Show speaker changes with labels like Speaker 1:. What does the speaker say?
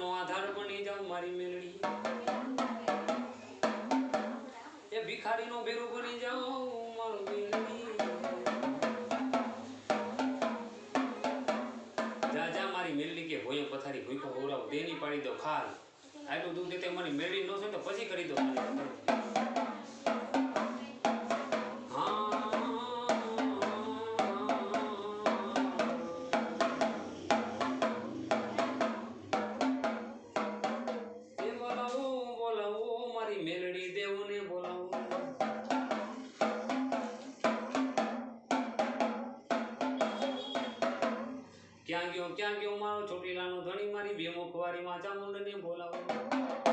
Speaker 1: નો આધાર બની જાઉં મારી મેલડી. એ ભિખારીનો ભેરો બની જાઉં કે પથારી ભૂખો હોરાવ દેની પાડી દો, ખાલ. આટલું દૂધ દેતે મને મેળવી ન છે તો પછી કરી દો. મેલડી મેલડી દેવને બોલાવો. ક્યાં કેવું મારો ચોટીલાનો ધણી મારી બે મુખવારી માં ચામુંડને બોલાવો.